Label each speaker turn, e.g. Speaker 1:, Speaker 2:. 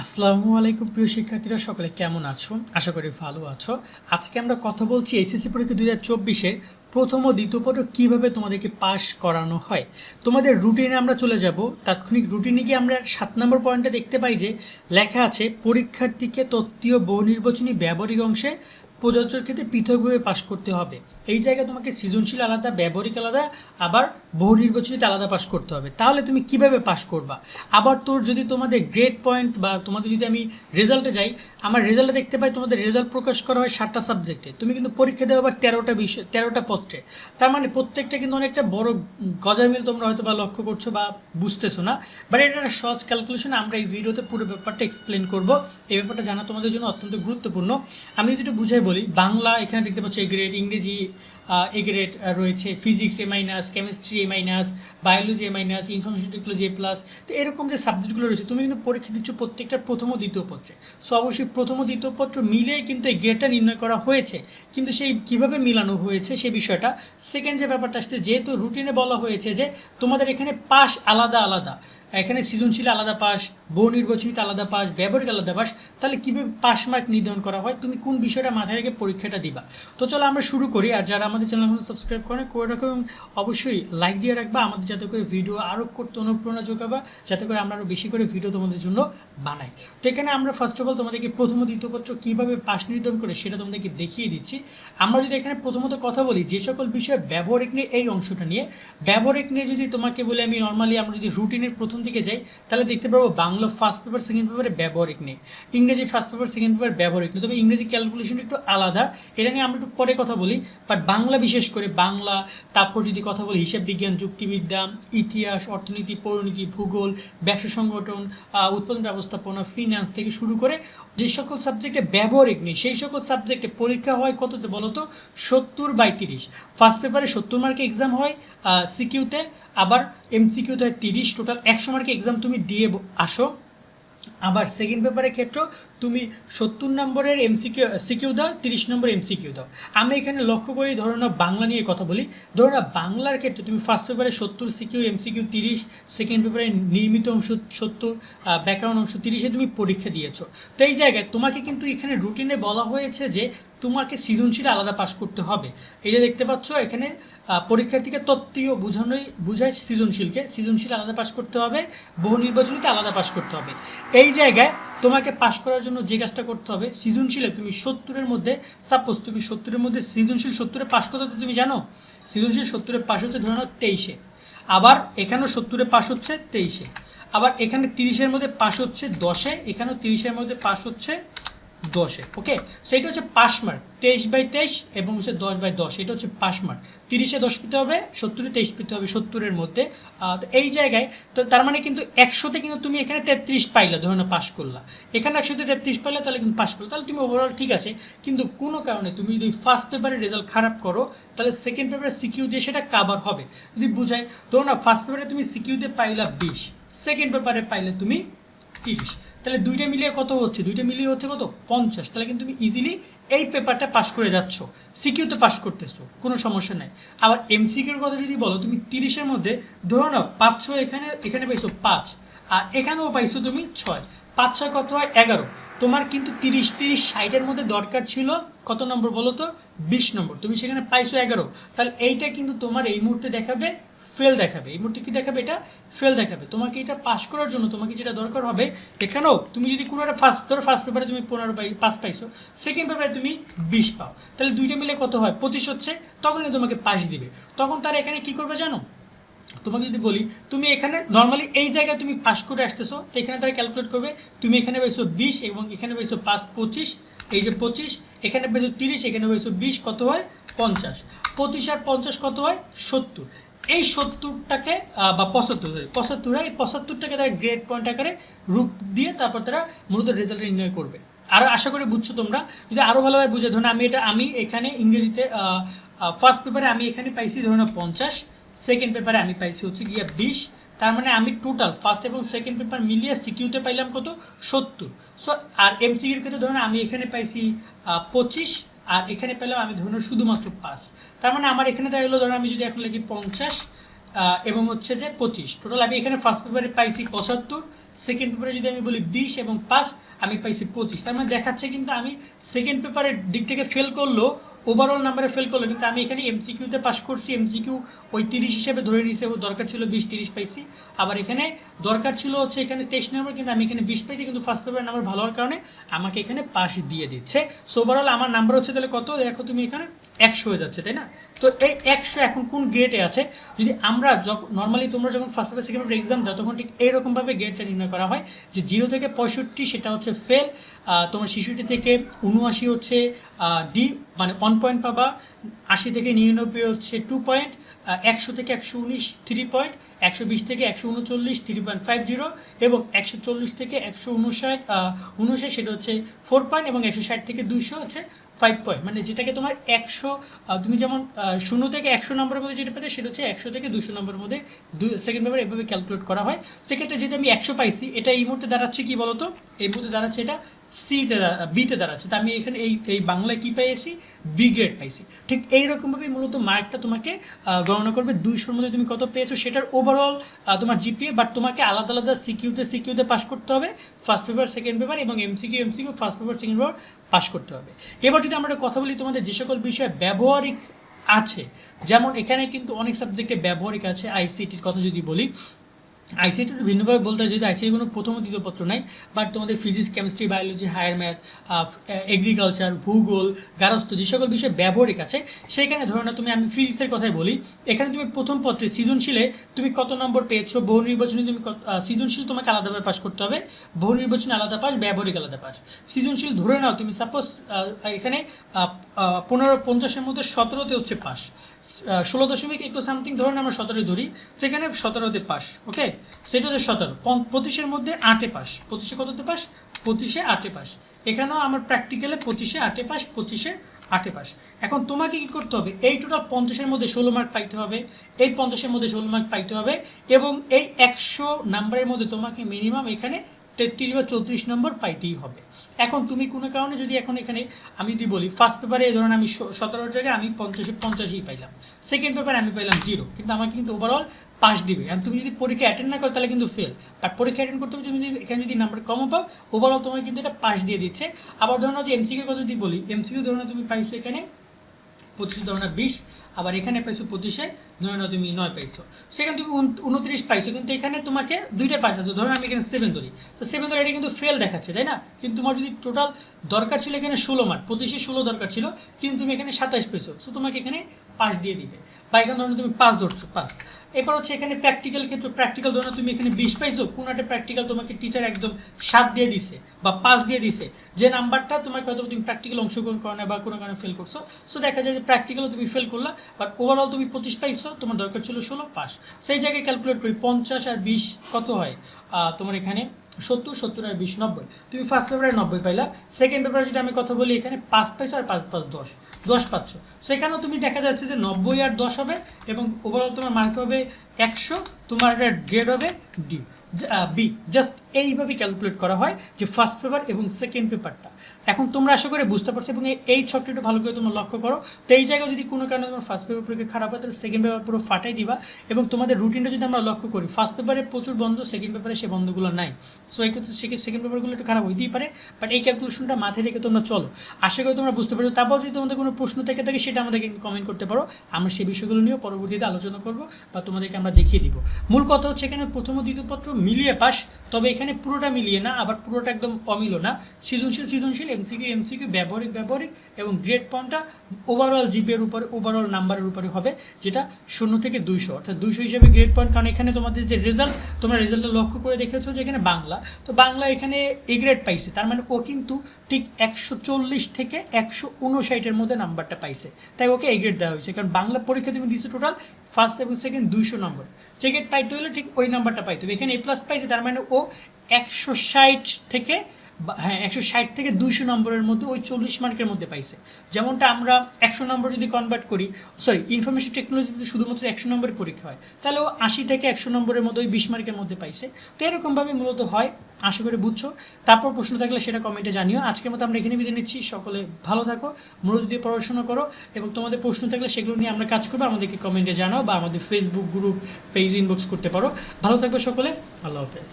Speaker 1: আসসালামু আলাইকুম, প্রিয় শিক্ষার্থীরা, সকলে কেমন আছো? আশা করি ভালো আছো। আজকে আমরা কথা বলছি এসএসসি পরীক্ষা দুই হাজার চব্বিশের প্রথম ও দ্বিতীয় পত্র কীভাবে তোমাদেরকে পাশ করানো হয়। তোমাদের রুটিনে আমরা চলে যাব। তাৎক্ষণিক রুটিনে গিয়ে আমরা সাত নম্বর পয়েন্টটা দেখতে পাই যে লেখা আছে, পরীক্ষার্থীকে তত্ত্বীয় বহু নির্বাচনী ব্যবহারিক অংশে প্রযোজ্যের ক্ষেত্রে পৃথকভাবে পাশ করতে হবে। এই জায়গায় তোমাকে সৃজনশীল আলাদা, ব্যবহারিক আলাদা, আবার বহু নির্বাচনীতে আলাদা পাশ করতে হবে। তাহলে তুমি কীভাবে পাশ করবা? আবার তোর যদি তোমাদের গ্রেড পয়েন্ট বা তোমাদের যদি আমি রেজাল্টে যাই, আমার রেজাল্টে দেখতে পাই তোমাদের রেজাল্ট প্রকাশ করা হয় সাতটা সাবজেক্টে তুমি কিন্তু পরীক্ষা দেওয়া আবার তেরোটা বিষয়, তেরোটা পত্রে। তার মানে প্রত্যেকটা কিন্তু অনেকটা বড় গজামিল তোমরা হয়তো বা লক্ষ্য করছ বা বুঝতেছো না। বাট এটা একটা সহজ ক্যালকুলেশন আমরা এই ভিডিওতে পুরো ব্যাপারটা এক্সপ্লেন করব। এই ব্যাপারটা জানা তোমাদের জন্য অত্যন্ত গুরুত্বপূর্ণ। আমি যদি বুঝাই বলি, বাংলা এখানে দেখতে পাচ্ছ এ গ্রেড ইংরেজি এ গ্রেড রয়েছে। Physics A minus chemistry A minus biology A minus information technology A plus তো এরকম যে সাবজেক্টগুলো রয়েছে, তুমি কিন্তু পরীক্ষা দিচ্ছ প্রত্যেকটা প্রথম ও দ্বিতীয় পত্রে। সো অবশ্যই প্রথম ও দ্বিতীয় পত্র মিলে কিন্তু এই গ্রেডটা নির্ণয় করা হয়েছে। কিন্তু সেই কীভাবে মিলানো হয়েছে সেই বিষয়টা সেকেন্ড যে ব্যাপারটা আসছে, যেহেতু রুটিনে বলা হয়েছে যে তোমাদের এখানে পাস আলাদা আলাদা। এখানে সৃজনশীল আলাদা পাস বহু নির্বাচিত আলাদা পাস ব্যবহারিক আলাদা পাস তাহলে কীভাবে পাস মার্ক নির্ধারণ করা হয়? তুমি কোন বিষয়টা মাথায় রেখে পরীক্ষাটা দিবা? তো চলো আমরা শুরু করি, আর যারা আমাদের চ্যানেল সাবস্ক্রাইব করে করে রাখো এবং অবশ্যই লাইক দিয়ে রাখবা, আমাদের যাতে করে ভিডিও আরও করতে অনুপ্রেরণা যোগাবা, যাতে করে আমরা আরও বেশি করে ভিডিও তোমাদের জন্য বানাই। তো এখানে আমরা ফার্স্ট অফ অল তোমাদেরকে প্রথম ও দ্বিতীয় পত্র কীভাবে পাস নির্ধারণ করে সেটা তোমাদেরকে দেখিয়ে দিচ্ছি। আমরা যদি এখানে প্রথমত কথা বলি, যে সকল বিষয়ে ব্যবহারিক নিয়ে এই অংশটা নিয়ে, ব্যবহারিক নিয়ে যদি তোমাকে বলে আমি নর্মালি আমরা যদি রুটিনের প্রথম দিকে যাই, তাহলে দেখতে পাবো বাংলা ফার্স্ট পেপার সেকেন্ড পেপারে ব্যবহারিক নেই। ইংরেজি ফার্স্ট পেপার সেকেন্ড পেপার ব্যবহারিক নেই। তবে ইংরেজি ক্যালকুলেশন একটু আলাদা। এটা নিয়ে আমরা একটু পরে কথা বলি। বাট বাংলা বিশেষ করে, বাংলা, তারপর যদি কথা বলি, হিসাব বিজ্ঞান, যুক্তিবিদ্যা, ইতিহাস, অর্থনীতি, পরিণীতি, ভূগোল, ব্যবসা সংগঠন উৎপাদন ব্যবস্থাপনা ফিনান্স থেকে শুরু করে যে সকল সাবজেক্টে ব্যবহারিক নেই, সেই সকল সাবজেক্টে পরীক্ষা হয় কততে বলতো? সত্তর বাই তিরিশ। ফার্স্ট পেপারে সত্তর মার্কে এক্সাম হয় সিকিউতে আবার এমসিকিউতে হয় তিরিশ টোটাল একশো মার্কে এক্সাম তুমি দিয়ে আসো। আবার সেকেন্ড পেপারের ক্ষেত্রেও তুমি সত্তর নম্বরের এমসিকিউ সিকিউ দাও, তিরিশ নম্বর এমসিকিউ দাও। আমি এখানে লক্ষ্য করি, ধরো না বাংলা নিয়ে কথা বলি, ধরো না বাংলার ক্ষেত্রে তুমি ফার্স্ট পেপারে সত্তর সিকিউ এমসিকিউ তিরিশ সেকেন্ড পেপারে নির্মিত অংশ সত্তর ব্যাকরণ অংশ তিরিশে তুমি পরীক্ষা দিয়েছ। তো এই জায়গায় তোমাকে কিন্তু এখানে রুটিনে বলা হয়েছে যে তোমাকে সৃজনশীল আলাদা পাস করতে হবে। এই যে দেখতে পাচ্ছ, এখানে পরীক্ষার্থীকে তত্ত্বীয় বোঝানোই, বোঝায় সৃজনশীলকে। সৃজনশীল আলাদা পাস করতে হবে, বহু নির্বাচনীতে আলাদা পাস করতে হবে। এই জায়গায় তোমাকে পাশ করার জন্য যে কাজটা করতে হবে, সৃজনশীলে তুমি সত্তরের মধ্যে সাপোজ তুমি সত্তরের মধ্যে সৃজনশীল সত্তরে পাশ করতে তো তুমি জানো, সৃজনশীল সত্তরে পাশ হচ্ছে ধরে নাও তেইশে। আবার এখানেও সত্তরে পাশ হচ্ছে তেইশে। আবার এখানে তিরিশের মধ্যে পাশ হচ্ছে দশে, এখানেও তিরিশের মধ্যে পাশ হচ্ছে দশে ওকে সেইটা হচ্ছে পাস তেইশ বাই তেইশ এবং হচ্ছে দশ বাই দশ, এটা হচ্ছে পাস তিরিশে দশ পেতে হবে, সত্তরে তেইশ পেতে হবে, সত্তরের মধ্যে। তো এই জায়গায়, তো তার মানে কিন্তু একশোতে কিন্তু তুমি এখানে তেত্রিশ পাইলে ধরুন পাস করলা। এখানে একশোতে তেত্রিশ পাইলে, তাহলে কিন্তু পাস করল। তাহলে তুমি ওভারঅল ঠিক আছে, কিন্তু কোনো কারণে তুমি যদি ফার্স্ট পেপারে রেজাল্ট খারাপ করো, তাহলে সেকেন্ড পেপারে সিকিউ দিয়ে সেটা কাভার হবে। যদি বুঝাই, ধরো না ফার্স্ট পেপারে তুমি সিকিউতে পাইলা বিশ সেকেন্ড পেপারে পাইলে তুমি তিরিশ। তাহলে দুইটা মিলিয়ে কত হচ্ছে? দুইটা মিলিয়ে হচ্ছে কত? পঞ্চাশ। তাহলে কিন্তু তুমি ইজিলি এই পেপারটা পাশ করে যাচ্ছ। সিকিউতে পাশ করতেছো, কোনো সমস্যা নাই। আবার এমসিকিউর কথা যদি বলো, তুমি তিরিশের মধ্যে ধরো না পাঁচশো এখানে এখানে পেয়েছ পাঁচ। আর এখানেও পাইছো তুমি ছয়। পাঁচ, ছয় কত হয়? এগারো। তোমার কিন্তু তিরিশ তিরিশ, ষাটের মধ্যে দরকার ছিল কত নম্বর বলো তো? বিশ নম্বর। তুমি সেখানে পাইছো এগারো। তাহলে এইটা কিন্তু তোমার এই মুহূর্তে দেখাবে ফেল দেখাবে। এই মুহূর্তে কি দেখাবে এটা? ফেল দেখাবে। তোমাকে এটা পাস করার জন্য তোমাকে যেটা দরকার হবে, এখানেও তুমি যদি কোনো একটা ফার্স্ট ধরো ফার্স্ট পেপারে তুমি পনেরো পাই পাস পাইছো সেকেন্ড পেপারে তুমি বিশ পাও। তাহলে দুইটা মিলে কত হয়? পঁচিশ হচ্ছে। তখনই তোমাকে পাস দিবে। তখন তারা এখানে কি করবে জানো? তোমাকে যদি বলি তুমি এখানে নর্মালি এই জায়গায় তুমি পাস করে আসতেছো তো এখানে তারা ক্যালকুলেট করবে তুমি এখানে পেয়েছ বিশ এবং এখানে পেয়েছ পাঁচ পঁচিশ এই যে পঁচিশ এখানে পেয়েছ তিরিশ এখানে পেয়েছ বিশ কত হয়? পঞ্চাশ। পঁচিশ আর পঞ্চাশ কত হয়? সত্তর। এই সত্তরটাকে বা পঁচাত্তর sorry, পঁচাত্তর এই পঁচাত্তরটাকে তারা গ্রেড পয়েন্ট আকারে রূপ দিয়ে তারপর তারা মূলত রেজাল্ট নির্ণয় করবে। আর আশা করি বুঝছ তোমরা। যদি আরও ভালোভাবে বুঝে ধরুন আমি এটা আমি এখানে ইংরেজিতে ফার্স্ট পেপারে আমি এখানে পাইছি ধরুন পঞ্চাশ সেকেন্ড পেপারে আমি পাইছি, হচ্ছে গিয়ে বিশ। তার মানে আমি টোটাল ফার্স্ট এবং সেকেন্ড পেপার মিলিয়ে সিকিউতে পাইলাম কত? সত্তর। সো আর এমসিকিউর ক্ষেত্রে ধরুন আমি এখানে পাইছি পঁচিশ, আর এখানে পেলাম আমি ধরুন শুধুমাত্র পাস তার মানে আমার এখানে দেখা গেলো ধরুন আমি যদি এখন লিখি পঞ্চাশ এবং হচ্ছে যে পঁচিশ। টোটাল আমি এখানে ফার্স্ট পেপারে পাইছি পঁচাত্তর সেকেন্ড পেপারে যদি আমি বলি বিশ এবং পাঁচ, আমি পাইছি পঁচিশ। তার মানে দেখাচ্ছে কিন্তু আমি সেকেন্ড পেপারের দিক থেকে ফেল করলেও ওভারঅল নাম্বারে ফেল করল, কিন্তু আমি এখানে এমসিকিউতে পাস করছি। এমসিকিউ ওই তিরিশ হিসেবে ধরে নিয়েছি এবং দরকার ছিল বিশ, তিরিশ পাইছি। আবার এখানে দরকার ছিল হচ্ছে এখানে তেইশ নাম্বার কিন্তু আমি এখানে বিশ পাইছি, কিন্তু ফার্স্ট পেপার নাম্বার ভালো হওয়ার কারণে আমাকে এখানে পাস দিয়ে দিচ্ছে। সো ওভারঅল আমার নাম্বার হচ্ছে তাহলে কত? দেখো তুমি এখানে একশো হয়ে যাচ্ছে, তাই না? তো এই একশো এখন কোন গ্রেডে আছে? যদি আমরা যখন নর্মালি তোমরা যখন first paper second paper exam দাও, তখন ঠিক এইরকমভাবে গ্রেডটা নির্ণয় করা হয় যে জিরো থেকে পঁয়ষট্টি সেটা হচ্ছে ফেল তোমার শিশুটি থেকে উনআশি হচ্ছে ডি মানে ওয়ান পয়েন্ট পাবা, আশি থেকে নিরানব্বই হচ্ছে টু পয়েন্ট একশো থেকে একশো উনিশ থ্রি পয়েন্ট একশো বিশ থেকে একশো উনচল্লিশ থ্রি পয়েন্ট ফাইভ জিরো এবং একশো চল্লিশ থেকে একশো উনষাট উনষাট সেটা হচ্ছে ফোর পয়েন্ট এবং একশো ষাট থেকে দুইশো হচ্ছে ফাইভ পয়েন্ট মানে যেটাকে তোমার একশো তুমি যেমন শূন্য থেকে একশো নম্বরের মধ্যে যেটা পেতে, সেটা হচ্ছে একশো থেকে দুশো নম্বরের মধ্যে দুই সেকেন্ড পেপার এভাবে ক্যালকুলেট করা হয়। সেক্ষেত্রে যেহেতু আমি একশো পাইছি, এটা এই মুহূর্তে দাঁড়াচ্ছে কি বলতো? এই মুহূর্তে দাঁড়াচ্ছে এটা সিতে বিতে দাঁড়াচ্ছে। তা আমি এখানে এই এই বাংলায় কী পেয়েছি বি গ্রেড পাইছি ঠিক এইরকমভাবেই মূলত মার্কটা তোমাকে গণনা করবে। দুইশোর মধ্যে তুমি কত পেয়েছ সেটার ওভারঅল তোমার জিপিএ বাট তোমাকে আলাদা আলাদা সিকিউতে সিকিউতে পাস করতে হবে। ফার্স্ট পেপার সেকেন্ড পেপার এবং MCQ MCQ first paper second paper pass করতে হবে। এবার যদি আমরা কথা বলি তোমাদের যে সকল বিষয়ে ব্যবহারিক আছে, যেমন এখানে কিন্তু অনেক সাবজেক্টে ব্যবহারিক আছে আইসিটির কথা যদি বলি আইসিটি ভিন্নভাবে বলতে যদি আইসিটি কোনো প্রথম দ্বিতীয় পত্র নাই বাট তোমাদের physics chemistry biology higher math agriculture ভূগোল, গারস্থ যে সকল বিষয় ব্যবহারিক আছে, সেখানে ধরো না তুমি আমি ফিজিক্সের কথাই বলি, এখানে তুমি প্রথম পত্রে সৃজনশীলে তুমি কত নম্বর পেয়েছ, বহু নির্বাচনে তুমি সৃজনশীল তোমাকে আলাদাভাবে পাস করতে হবে, বহু নির্বাচনে আলাদা পাস ব্যবহারিক আলাদা পাস সৃজনশীল ধরে নাও, তুমি সাপোজ এখানে পনেরো, পঞ্চাশের মধ্যে সতেরোতে হচ্ছে পাস ষোলো দশমিক একটু সামথিং ধরুন আমরা সতেরো ধরি, তো এখানে সতেরোতে পাস ওকে সেটা হচ্ছে সতেরো। পঁচিশের মধ্যে আটে পাস। পঁচিশে কততে পাস? পঁচিশে আটে পাস। এখানেও আমার প্র্যাকটিক্যালে পঁচিশে আটে পাস, পঁচিশে আটে পাস। এখন তোমাকে কি করতে হবে? এই টোটাল পঞ্চাশের মধ্যে ষোলো মার্ক পাইতে হবে, এই পঞ্চাশের মধ্যে ষোলো মার্ক পাইতে হবে এবং এই একশো নাম্বারের মধ্যে তোমাকে মিনিমাম এখানে তেত্রিশ বা চৌত্রিশ নম্বর পাইতেই হবে। এখন তুমি কোনো কারণে যদি এখন এখানে আমি যদি বলি ফার্স্ট পেপারে ধরুন আমি সতেরোর জায়গায় আমি পঞ্চাশে, পঞ্চাশই পাইলাম। সেকেন্ড পেপারে আমি পাইলাম জিরো কিন্তু আমাকে কিন্তু ওভারঅল পাস দিবে। আর তুমি যদি পরীক্ষা অ্যাটেন্ড না করো, তাহলে কিন্তু ফেল বাট পরীক্ষা অ্যাটেন্ড করতে হবে তুমি যদি এখানে যদি নাম্বার কমও পাও ওভারঅল তোমাকে কিন্তু এটা পাস দিয়ে দিচ্ছে। আবার ধরুন যে এমসিকিউর কথা যদি বলি এমসিকিউ ধরুন তুমি পাইছো এখানে পঁচিশ ধরো না বিশ। আবার এখানে পাইছো পঁচিশে, ধরে নাও তুমি নয় পাইছো। সেখানে তুমি উন- উনত্রিশ পাইছো, কিন্তু এখানে তোমাকে দুইটা পাস আছে। ধরো আমি এখানে সেভেন ধরি। তো সেভেন ধরে এটা কিন্তু ফেল দেখাচ্ছে, তাই না? কিন্তু তোমার যদি টোটাল দরকার ছিল এখানে ষোলো মার্ক, পঁচিশে ষোলো দরকার ছিল, কিন্তু তুমি এখানে সাতাশ পেয়েছ সো তোমাকে এখানে পাস দিয়ে দিবে। বা এখানে ধরো তুমি পাস ধরছো পাস এরপর হচ্ছে এখানে প্র্যাকটিক্যাল ক্ষেত্রে প্র্যাকটিক্যাল ধরো তুমি এখানে বিশ পাইছো, কোনো একটা প্র্যাকটিক্যাল তোমাকে টিচার একদম সাত দিয়ে দিছে বা পাস দিয়ে দিছে। যে নাম্বারটা তোমাকে হয়তো তুমি প্র্যাকটিক্যাল অংশগ্রহণ করো না বা কোনো কারণে ফেল করছ। সো দেখা যায় যে প্র্যাকটিক্যালও তুমি ফেল করলা বাট ওভারঅল তুমি পঁচিশ পাইছো, তোমার দরকার ছিল ষোলো পাস সেই জায়গায় ক্যালকুলেট করি, পঞ্চাশ আর বিশ কত হয়? তোমার এখানে সত্তর সত্তর আর বিশ, নব্বই। তুমি ফার্স্ট পেপারে নব্বই পাইলা। সেকেন্ড পেপারে যদি আমি কথা বলি, এখানে পাঁচ পাইছো আর পাঁচ পাঁচ, দশ। দশ পাচ্ছ। সেখানেও তুমি দেখা যাচ্ছে যে নব্বই আর দশ হবে এবং ওভারঅল তোমার মার্ক হবে একশো, তোমার গ্রেড হবে ডি বি। জাস্ট এইভাবে ক্যালকুলেট করা হয় যে ফার্স্ট পেপার এবং সেকেন্ড পেপারটা এখন তোমরা আশা করে বুঝতে পারছ এবং এই- ছকটিটা ভালো করে তোমরা লক্ষ্য করো। তো এই জায়গায় যদি কোনো কারণে তোমার ফার্স্ট পেপার পরীক্ষা খারাপ হয়, তাহলে সেকেন্ড পেপার পুরো ফাটাই দিবা এবং তোমাদের রুটিনটা যদি আমরা লক্ষ্য করি ফার্স্ট পেপারে প্রচুর বন্ধ সেকেন্ড পেপারে সে বন্ধগুলো নাই। সো এই ক্ষেত্রে সেকেন্ড পেপারগুলো একটু খারাপ হইতেই পারে বাট এই ক্যালকুলেশনটা মাথায় রেখে তোমরা চলো। আশা করি তোমরা বুঝতে পারছ। তারপর যদি তোমাদের কোনো প্রশ্ন থেকে থাকে, সেটা আমাদেরকে কমেন্ট করতে পারো। আমরা সেই বিষয়গুলো নিয়েও পরবর্তীতে আলোচনা করব বা তোমাদেরকে আমরা দেখিয়ে দিব। মূল কথা হচ্ছে এখানে প্রথম দ্বিতীয় পত্র মিলিয়ে পাস তবে এখানে পুরোটা মিলিয়ে না, আবার পুরোটা একদম অমিল না। সৃজনশীল সৃজনশীল এমসিকিউ এমসিকিউ ব্যবহারিক ব্যবহারিক এবং গ্রেড পয়েন্টটা ওভারঅল জিপের উপরে ওভারঅল নাম্বারের উপরে হবে, যেটা শূন্য থেকে দুইশো। অর্থাৎ দুইশো হিসেবে গ্রেড পয়েন্ট কারণ এখানে তোমাদের যে রেজাল্ট তোমরা রেজাল্টটা লক্ষ্য করে দেখেছ যে এখানে বাংলা। তো বাংলা এখানে এ গ্রেড পাইছে, তার মানে ও কিন্তু ঠিক একশো চল্লিশ থেকে একশো উনষাটের মধ্যে নাম্বারটা পাইছে। তাই ওকে এ গ্রেড দেওয়া হয়েছে, কারণ বাংলা পরীক্ষা তুমি দিচ্ছ টোটাল ফার্স্ট এবং সেকেন্ড দুইশো নম্বর যে গ্রেড পাইতে হলে ঠিক ওই নাম্বারটা পাইতে হবে। এখানে এ প্লাস পাইছে, তার মানে ও একশো ষাট থেকে হ্যাঁ একশো ষাট থেকে দুইশো নম্বরের মধ্যে ওই চল্লিশ মার্কের মধ্যে পাইছে। যেমনটা আমরা একশো নম্বর যদি কনভার্ট করি সরি ইনফরমেশন টেকনোলজিতে শুধুমাত্র একশো নম্বরের পরীক্ষা হয়, তাহলে ও আশি থেকে একশো নম্বরের মধ্যে ওই বিশ মার্কের মধ্যে পাইছে। তো এরকমভাবে মূলত হয়, আশা করে বুঝছ। তারপর প্রশ্ন থাকলে সেটা কমেন্টে জানিও। আজকের মতো আমরা এখানে বিদায় নিচ্ছি। সকলে ভালো থাকো মূলত দিয়ে পড়াশোনা করো এবং তোমাদের প্রশ্ন থাকলে সেগুলো নিয়ে আমরা কাজ করব। আমাদেরকে কমেন্টে জানাও বা আমাদের ফেসবুক গ্রুপ পেজ ইনবক্স করতে পারো। ভালো থাকবে সকলে। আল্লাহ হাফেজ।